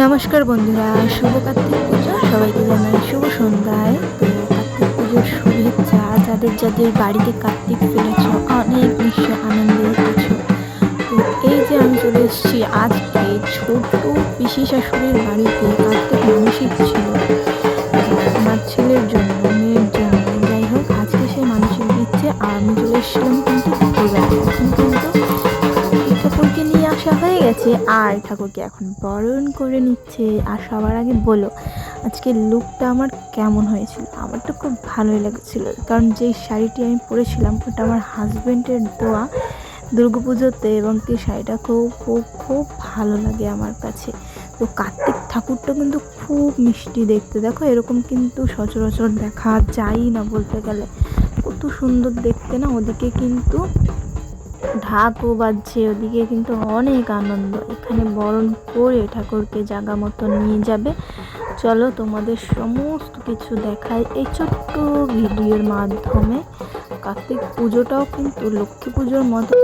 নমস্কার বন্ধুরা, শুভ কার্তিক পুজো। সবাইকে জানাই শুভ সন্ধ্যায়। তো কার্তিক পুজোর শুভেচ্ছা। যাদের যাদের বাড়িতে কার্তিক ফেলেছ, অনেক বিশ্ব আনন্দে আছো। তো এই যে আমি চলে এসেছি আজকে ছোট পিসি শাশুড়ির বাড়িতে, কার্তিক মানসিক ছিল। আমার ছেলের জন্য মেয়ের জন্য যাই হোক, আজকে সে মানসিক দিচ্ছে, আর আমি চলে এসেছিলাম কিন্তু গেছে আর ঠাকুরকে এখন বরণ করে নিচ্ছে আর সবার আগে বলো, আজকে লুকটা আমার কেমন হয়েছিল? আমার তো খুব ভালোই লেগেছিল, কারণ যেই শাড়িটি আমি পরেছিলাম ওটা আমার হাজব্যান্ডের দোয়া দুর্গাপুজোতে এবং কি শাড়িটা খুব খুব খুব ভালো লাগে আমার কাছে। তো কার্তিক ঠাকুরটা কিন্তু খুব মিষ্টি দেখতে। দেখো এরকম কিন্তু সচরাচর দেখা যায় না বলতে গেলে। কত সুন্দর দেখতে না, ওদিকে কিন্তু ঢাকও বাজছে, ওদিকে কিন্তু অনেক আনন্দ। এখানে বরণ করে ঠাকুরকে জাগা মতো নিয়ে যাবে। চলো তোমাদের সমস্ত কিছু দেখায় এই ছোট্ট ভিডিওর মাধ্যমে। কার্তিক পুজোটাও কিন্তু লক্ষ্মী পুজোর মতো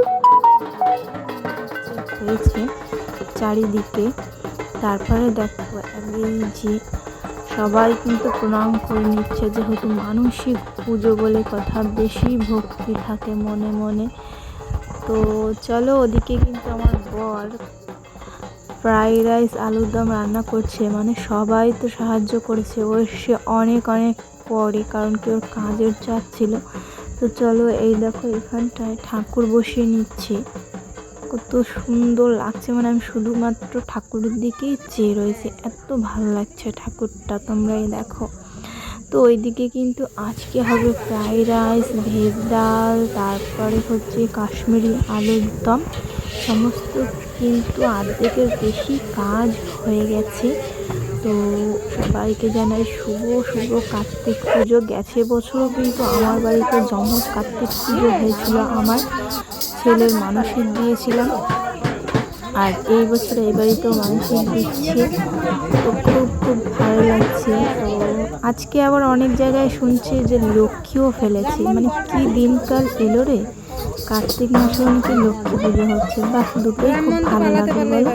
হয়েছে চারিদিকে। তারপরে দেখো, এই যে সবাই কিন্তু প্রণাম করে নিচ্ছে, যেহেতু মানসিক পুজো বলে কথা, বেশি ভক্তি থাকে মনে মনে। তো চলো ওদিকে কিন্তু আমার বর ফ্রাইড রাইস, আলুর দম রান্না করছে। মানে সবাই তো সাহায্য করেছে। ও সে অনেক অনেক পরে, কারণ কি ওর কাজের চাপ ছিল। তো চলো এই দেখো এখানটায় ঠাকুর বসিয়ে নিচ্ছে। কত সুন্দর লাগছে। মানে আমি শুধুমাত্র ঠাকুরের দিকেই চেয়ে রয়েছে। এত ভালো লাগছে ঠাকুরটা। তোমরাই দেখো। তো ওইদিকে কিন্তু আজকে হবে ফ্রাইড রাইস, ভেজ ডাল, তারপরে হচ্ছে কাশ্মীরি আলুর দম। সমস্ত কিন্তু অর্ধেকের বেশি কাজ হয়ে গেছে। তো সবাইকে জানাই শুভ শুভ কার্তিক পুজো। গেছে বছরও কিন্তু আমার বাড়িতে জমজ কার্তিক পুজো হয়েছিল আমার। ছেলের মানসিক দিয়েছিলাম। আর এই বছর এই বাড়িতেও মানসিক দিচ্ছে তো খুব খুব ভালো লাগছে। তো আজকে আবার অনেক জায়গায় শুনছি যে লক্ষ্মীও ফেলেছে। মানে কি দিনকাল এলো রে? কার্তিক মাসে নাকি লক্ষ্মী পুজো হচ্ছে। বা দুটোই খুব ভালো লাগে, বলো।